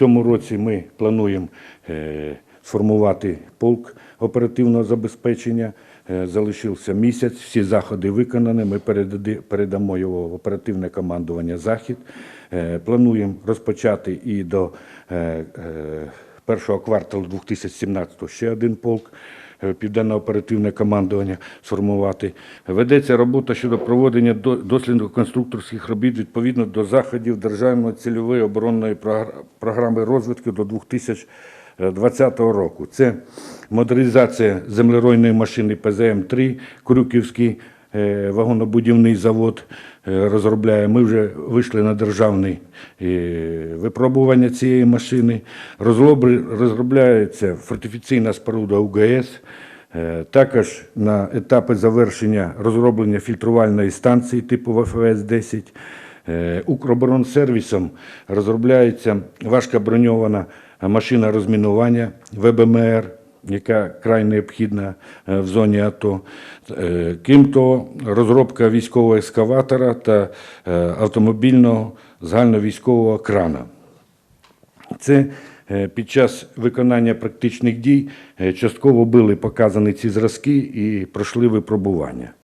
цьому році ми плануємо е, сформувати полк оперативного забезпечення. Е, Залишився місяць, всі заходи виконані. Ми передамо його в оперативне командування Захід. Е, Плануємо розпочати і до першого кварталу 2017 ще один полк. е, Південно-оперативне командування сформувати. Ведеться робота щодо проведення до- дослідно-конструкторських робіт відповідно до заходів Державної цільової оборонної програми розвитку до 2020 року. Це модернізація землеройної машини ПЗМ-3, Крюківський вагонобудівний завод е, розробляє. Ми вже вийшли на державне е, випробування цієї машини. Розробляється фортифіційна споруда УГС. Е, Також на етапі завершення розроблення фільтрувальної станції типу ВФС-10. Е, Укроборонсервісом розробляється важкоброньована машина розмінування ВБМР, яка край необхідна е, в зоні АТО. Е, Крім того, розробка військового ескаватора та е, автомобільного загальновійськового крана. Це під час виконання практичних дій частково були показані ці зразки і пройшли випробування.